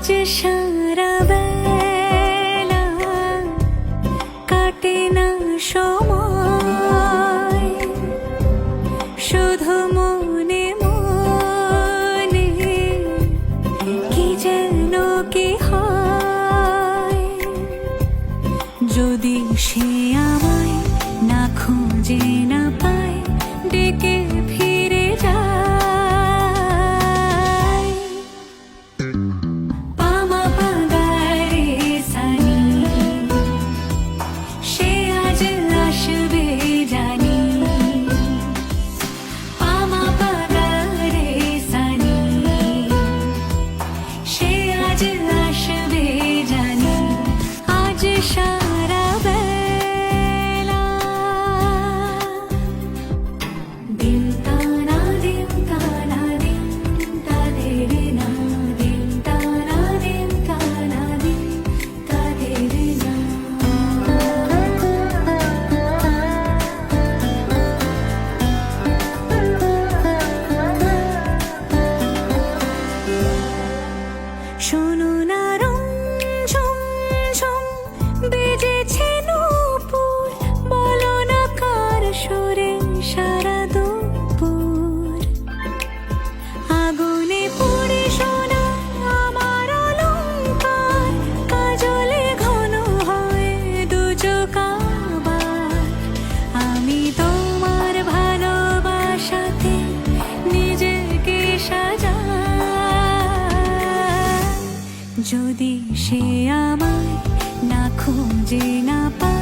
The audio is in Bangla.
আজ সারা কাটে না সময়। শুধু মনে কি যেন কি হয়। যদি সে আমায় না খোঁজে না পায়, ডেকে যদি সে আমায় না খুঁজে না পায়